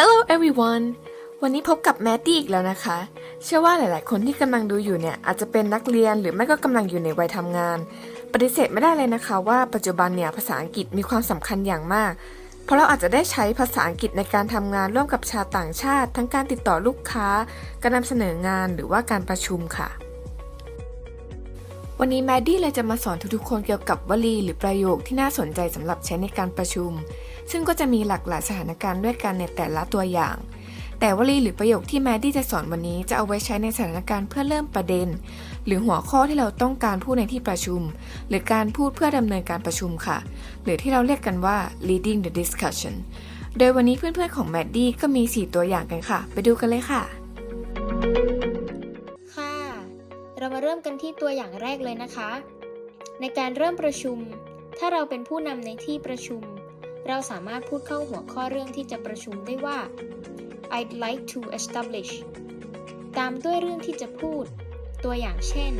Hello everyone วันนี้พบกับแมดดี้อีกแล้วนะคะ เชื่อว่าหลาย ๆ คนที่กำลังดูอยู่เนี่ยอาจจะเป็นนักเรียนหรือไม่ก็กำลังอยู่ในวัยทำงาน ปฏิเสธไม่ได้เลยนะคะ ว่าปัจจุบันเนี่ยภาษาอังกฤษมีความสำคัญอย่างมาก เพราะเราอาจจะได้ใช้ภาษาอังกฤษในการทำงานร่วมกับชาวต่างชาติ ทั้งการติดต่อลูกค้า การนำเสนองานหรือว่าการประชุมค่ะ วันนี้แมดดี้เลยจะมาสอนทุกๆคนเกี่ยวกับวลีหรือประโยคที่น่าสนใจสำหรับใช้ในการประชุม ซึ่งก็จะมีหลากหลายสถานการณ์ด้วยกันในแต่ละตัวอย่าง แต่วลีหรือประโยคที่แมดดี้จะสอนวันนี้จะเอาไว้ใช้ในสถานการณ์เพื่อเริ่มประเด็น หรือหัวข้อที่เราต้องการพูดในที่ประชุม หรือการพูดเพื่อดำเนินการประชุมค่ะ หรือที่เราเรียกกันว่า leading the discussion โดยวันนี้เพื่อนๆของแมดดี้ก็มี 4 ตัวอย่างกันค่ะ ไปดูกันเลยค่ะค่ะ ที่ตัวอย่างแรกเลยนะคะ ในการเริ่มประชุม ถ้าเราเป็นผู้นำในที่ประชุม เราสามารถพูดเข้าหัวข้อเรื่องที่จะประชุมได้ว่า I'd like to establish ตามด้วยเรื่องที่จะพูด ตัวอย่างเช่น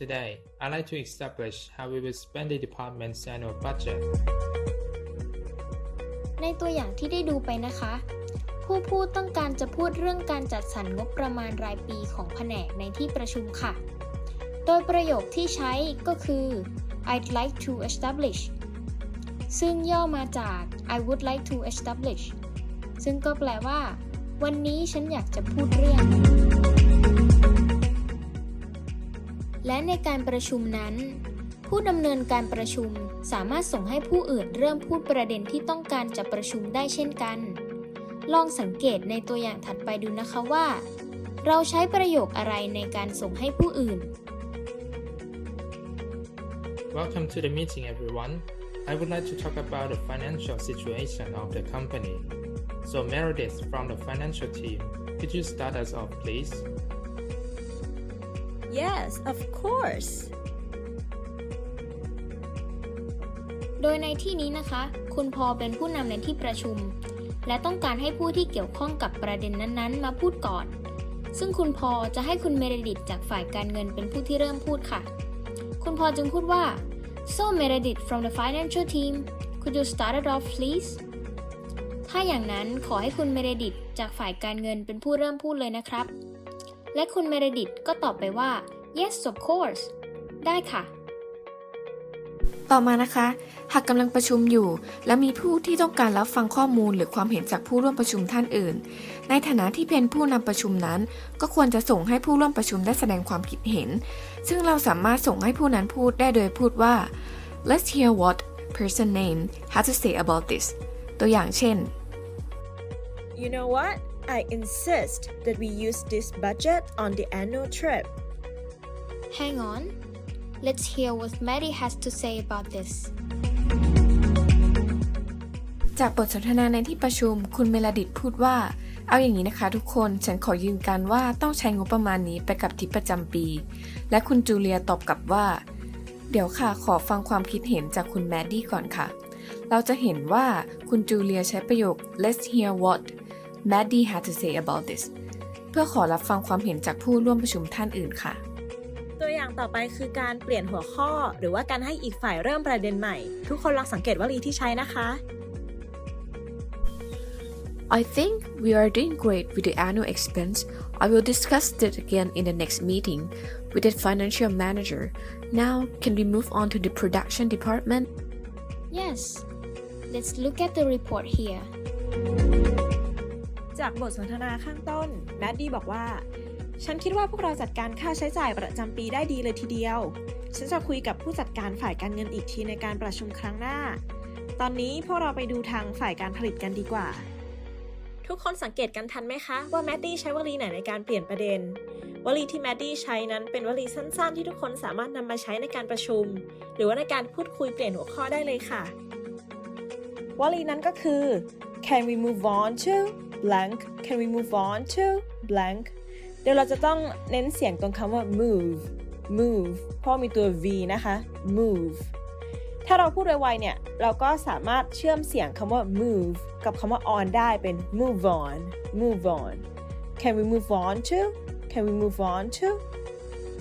Today, I'd like to establish how we will spend the department's annual budget. ในตัวอย่างที่ได้ดูไปนะคะ ผู้พูดต้องการจะพูดเรื่องการจัดสรรงบประมาณรายปีของแผนกในที่ประชุมค่ะ โดยประโยคที่ใช้ก็คือ I'd like to establish ซึ่งย่อมาจาก I would like to establish ซึ่งก็แปลว่า วันนี้ฉันอยากจะพูดเรื่อง และในการประชุมนั้น ผู้ดำเนินการประชุมสามารถส่งให้ผู้อื่นเริ่มพูดประเด็นที่ต้องการจะประชุมได้เช่นกัน ลองสังเกตในตัวอย่างถัดไปดูนะคะว่า เราใช้ประโยคอะไรในการส่งให้ผู้อื่น Welcome to the meeting, everyone. I would like to talk about the financial situation of the company. So, Meredith from the financial team, could you start us off, please? Yes, of course. โดยในที่นี้นะคะ คุณพอเป็นผู้นำในที่ประชุม และต้องการให้ผู้ที่เกี่ยวข้องกับประเด็นนั้นๆ มาพูดก่อน ซึ่งคุณพอจะให้คุณเมเรดิตจากฝ่ายการเงินเป็นผู้ที่เริ่มพูดค่ะ คุณพอจึงพูดว่า so Meredith from the financial team could you start it off please ถ้าอย่างนั้นขอให้คุณเมเรดิตจากฝ่ายการเงินเป็นผู้เริ่มพูดเลยนะครับ และคุณเมเรดิตก็ตอบไปว่า yes of course ได้ค่ะ ต่อมานะคะ หากกำลังประชุมอยู่ และมีผู้ที่ต้องการรับฟังข้อมูลหรือความเห็นจากผู้ร่วมประชุมท่านอื่น ในฐานะที่เป็นผู้นำประชุมนั้น ก็ควรจะส่งให้ผู้ร่วมประชุมได้แสดงความคิดเห็น ซึ่งเราสามารถส่งให้ผู้นั้นพูดได้โดยพูดว่า let's hear what person name has to say about this ตัวอย่างเช่น You know what? I insist that we use this budget on the annual trip. Hang on. Let's hear what Maddie has to say about this. จากบทสนทนาในที่ประชุม คุณเมลาดิตพูดว่า เอาอย่างนี้นะคะทุกคน ฉันขอยืนการว่าต้องใช้งบประมาณนี้ไปกับทิปประจำปี และคุณจูเลียตอบกลับว่า เดี๋ยวค่ะ ขอฟังความคิดเห็นจากคุณแมดดี้ก่อนค่ะ เราจะเห็นว่าคุณจูเลียใช้ประโยค let's hear what Maddie had to say about this เพื่อขอรับฟังความเห็นจากผู้ร่วมประชุมท่านอื่นค่ะ อย่างต่อไปคือการเปลี่ยนหัวข้อ หรือว่าการให้อีกฝ่ายเริ่มประเด็นใหม่ ทุกคนลองสังเกตวลีที่ใช้นะคะ I think we are doing great with the annual expense. I will discuss it again in the next meeting with the financial manager. Now, can we move on to the production department? Yes. Let's look at the report here. จากบทสนทนาข้างต้นแมดดี้บอกว่า ฉันคิดว่าพวกเราจัดการค่าใช้จ่ายประจำปีได้ดีเลยทีเดียว ฉันจะคุยกับผู้จัดการฝ่ายการเงินอีกทีในการประชุมครั้งหน้า ตอนนี้พวกเราไปดูทางฝ่ายการผลิตกันดีกว่า ทุกคนสังเกตกันทันไหมคะ ว่าแมดดี้ใช้วลีไหนในการเปลี่ยนประเด็น วลีที่แมดดี้ใช้นั้นเป็นวลีสั้นๆ ที่ทุกคนสามารถนำมาใช้ในการประชุม หรือว่าในการพูดคุยเปลี่ยนหัวข้อได้เลยค่ะ วลีนั้นก็คือ can we move on to blank can we move on to blank เดี๋ยวเราจะต้องเน้นเสียงตรงคำว่า move move เพราะมีตัว v นะคะ move ถ้าเราพูดไวๆเนี่ย เราก็สามารถเชื่อมเสียงคำว่า move กับคำว่า on ได้เป็น move on move on can we move on to can we move on to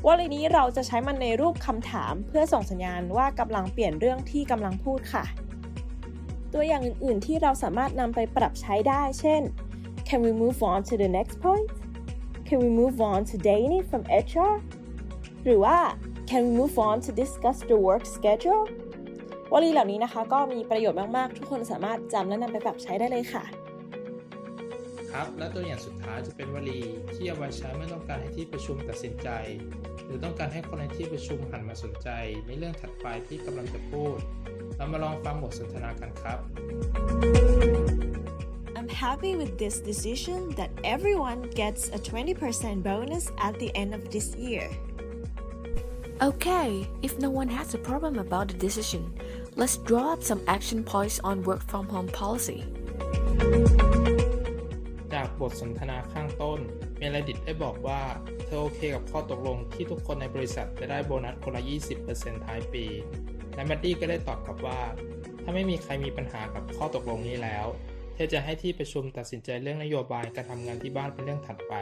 วลีนี้เราจะใช้มันในรูปคำถามเพื่อส่งสัญญาณว่ากำลังเปลี่ยนเรื่องที่กำลังพูดค่ะ ตัวอย่างอื่นๆที่เราสามารถนำไปปรับใช้ได้ เช่น Can we move on to the next point Can we move on to Danny from HR หรือว่า Can we move on to discuss the work schedule วลีเหล่านี้นะคะก็มีประโยชน์มาก ๆ ทุกคนสามารถจำและนำไปปรับใช้ได้เลยค่ะ ครับ และตัวอย่างสุดท้ายจะเป็นวลีที่เอาไว้ใช้เมื่อต้องการให้ที่ประชุมตัดสินใจ หรือต้องการให้คนในที่ประชุมหันมาสนใจ ในเรื่องถัดไปที่กำลังจะพูด เรามาลองฟังบทสนทนากันครับ happy with this decision that everyone gets a 20% bonus at the end of this year. Okay, if no one has a problem about the decision, let's draw up some action points on work from home policy. จากบทสนทนาข้างต้น เมลดิตได้บอกว่า เธอโอเคกับข้อตกลงที่ทุกคนในบริษัทจะได้โบนัสคนละ 20%ท้ายปี และแมดดี้ก็ได้ตอบกลับว่า ถ้าไม่มีใครมีปัญหากับข้อตกลงนี้แล้ว เธอจะให้ที่ประชุมตัดสินใจเรื่องนโยบายการทำงานที่บ้านเป็นเรื่องถัดไป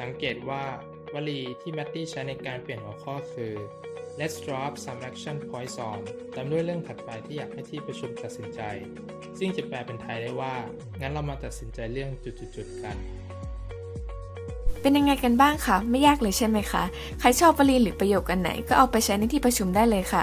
สังเกตว่าวลีที่แมตตี้ใช้ในการเปลี่ยนหัวข้อคือ let's drop some action points on ตามด้วยเรื่องถัดไปที่อยากให้ที่ประชุมตัดสินใจ ซึ่งจะแปลเป็นไทยได้ว่า งั้นเรามาตัดสินใจเรื่องจุดๆๆกัน เป็นยังไงกันบ้างคะ ไม่ยากเลยใช่ไหมคะ ใครชอบวลีหรือประโยคอันไหนก็เอาไปใช้ในที่ประชุมได้เลยค่ะ